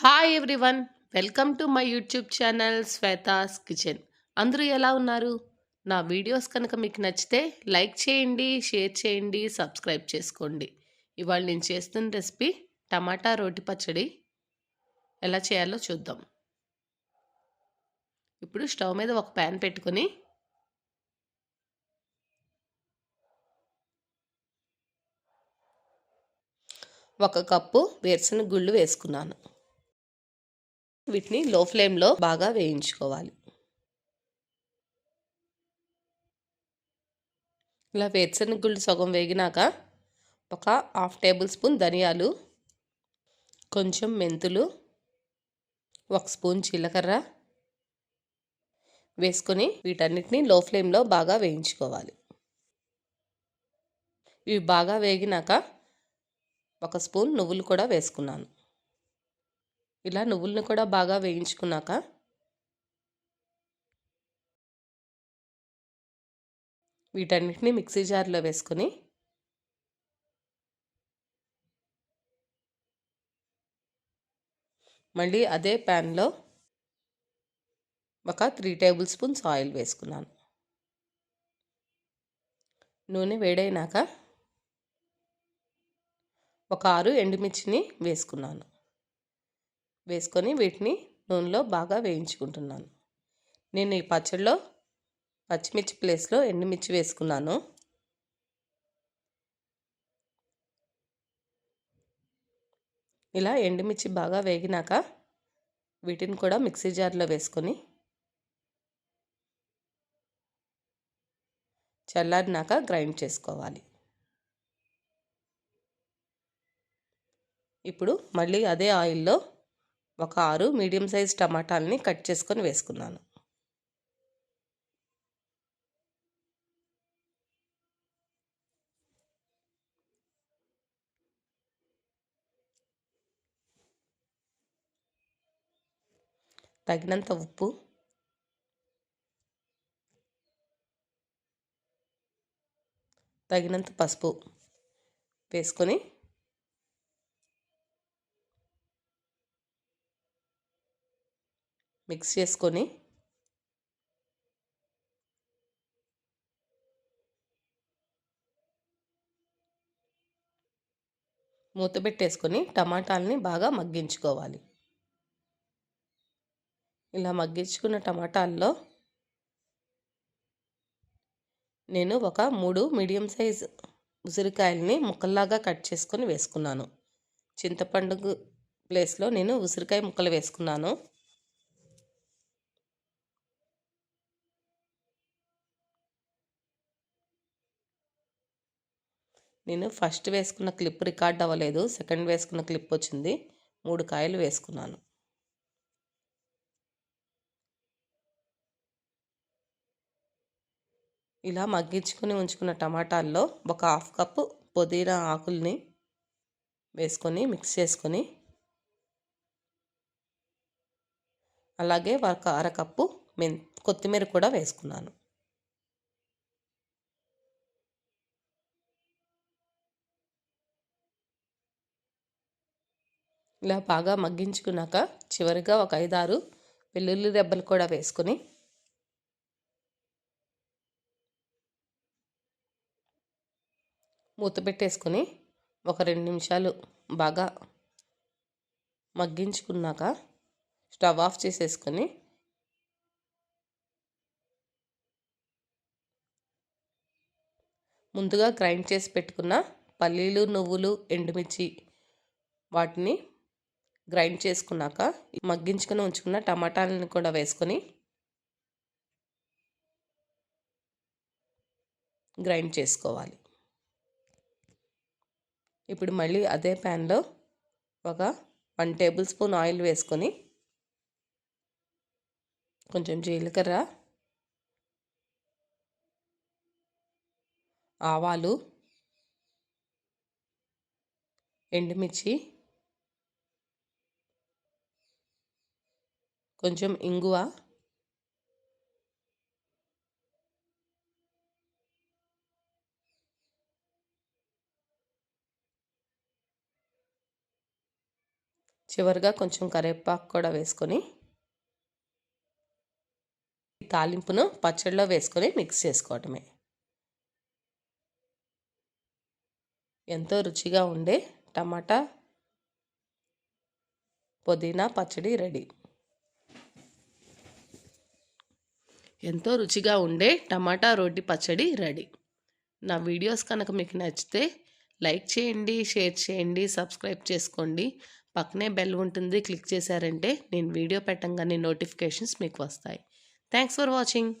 Hi everyone welcome to my YouTube channel Shweta's kitchen అందరూ ఎలా ఉన్నారు? నా వీడియోస్ కనుక మీకు నచ్చితే లైక్ చేయండి షేర్ చేయండి సబ్స్క్రైబ్ చేసుకోండి. ఇవాళ నేను చేస్తున్న రెసిపీ టమాటా రోటి పచ్చడి. ఎలా చేయాలో చూద్దాం. ఇప్పుడు స్టవ్ మీద ఒక ప్యాన్ పెట్టుకొని ఒక కప్పు వేరుశనగ గుళ్ళు వేసుకున్నాను. వీటిని లో ఫ్లేమ్లో బాగా వేయించుకోవాలి. ఇలా వేరుశనగ గుళ్ళు సగం వేగినాక ఒక హాఫ్ టేబుల్ స్పూన్ ధనియాలు కొంచెం మెంతులు ఒక స్పూన్ జీలకర్ర వేసుకొని వీటన్నిటిని లో ఫ్లేమ్లో బాగా వేయించుకోవాలి. ఇవి బాగా వేగినాక ఒక స్పూన్ నువ్వులు కూడా వేసుకున్నాను. ఇలా నువ్వులను కూడా బాగా వేయించుకున్నాక వీటన్నిటిని మిక్సీ జార్లో వేసుకుని మళ్ళీ అదే ప్యాన్లో ఒక త్రీ టేబుల్ స్పూన్స్ ఆయిల్ వేసుకున్నాను. నూనె వేడైనాక ఒక ఆరు ఎండుమిర్చిని వేసుకున్నాను. వేసుకొని వీటిని నూనెలో బాగా వేయించుకుంటున్నాను. నేను ఈ పచ్చడిలో పచ్చిమిర్చి ప్లేస్లో ఎండుమిర్చి వేసుకున్నాను. ఇలా ఎండుమిర్చి బాగా వేగినాక వీటిని కూడా మిక్సీ జార్లో వేసుకొని చల్లారినాక గ్రైండ్ చేసుకోవాలి. ఇప్పుడు మళ్ళీ అదే ఆయిల్లో ఒక ఆరు మీడియం సైజ్ టమాటాలని కట్ చేసుకొని వేసుకున్నాను. తగినంత ఉప్పు. తగినంత పసుపు వేసుకొని మిక్స్ చేసుకొని మూత పెట్టేసుకొని టమాటాలని బాగా మగ్గించుకోవాలి. ఇలా మగ్గించుకున్న టమాటాల్లో నేను ఒక మూడు మీడియం సైజ్ ఉసిరికాయలని ముక్కల్లాగా కట్ చేసుకొని వేసుకున్నాను. చింతపండు ప్లేస్లో నేను ఉసిరికాయ ముక్కలు వేసుకున్నాను. నేను ఫస్ట్ వేసుకున్న క్లిప్ రికార్డ్ అవ్వలేదు సెకండ్ వేసుకున్న క్లిప్ వచ్చింది మూడు కాయలు వేసుకున్నాను. ఇలా మగ్గించుకొని ఉంచుకున్న టమాటాల్లో ఒక హాఫ్ కప్పు పుదీనా ఆకుల్ని వేసుకొని మిక్స్ చేసుకొని అలాగే ఒక అరకప్పు మెన్ కొత్తిమీర కూడా వేసుకున్నాను. ఇలా బాగా మగ్గించుకున్నాక చివరిగా ఒక ఐదారు వెల్లుల్లి రెబ్బలు కూడా వేసుకొని మూత పెట్టేసుకొని ఒక రెండు నిమిషాలు బాగా మగ్గించుకున్నాక స్టవ్ ఆఫ్ చేసేసుకొని ముందుగా గ్రైండ్ చేసి పెట్టుకున్న పల్లీలు నువ్వులు ఎండుమిర్చి వాటిని గ్రైండ్ చేసుకున్నాక మగ్గించుకుని ఉంచుకున్న టమాటాలను కూడా వేసుకొని గ్రైండ్ చేసుకోవాలి. ఇప్పుడు మళ్ళీ అదే ప్యాన్లో ఒక వన్ టేబుల్ స్పూన్ ఆయిల్ వేసుకొని కొంచెం జీలకర్ర ఆవాలు ఎండుమిర్చి కొంచెం ఇంగువ. చివరిగా కొంచెం కరివేపాకు కూడా వేసుకొని తాలింపును పచ్చడిలో వేసుకొని మిక్స్ చేసుకోవటమే. ఎంతో రుచిగా ఉండే టమాటా పుదీనా పచ్చడి రెడీ. ఎంతో రుచిగా ఉండే టమాటా రోటి పచ్చడి రెడీ. నా వీడియోస్ కనుక మీకు నచ్చితే లైక్ చేయండి షేర్ చేయండి సబ్స్క్రైబ్ చేసుకోండి. పక్కనే బెల్ ఉంటుంది క్లిక్ చేశారంటే నేను వీడియో పెట్టంగానే నోటిఫికేషన్స్ మీకు వస్తాయి. Thanks for watching.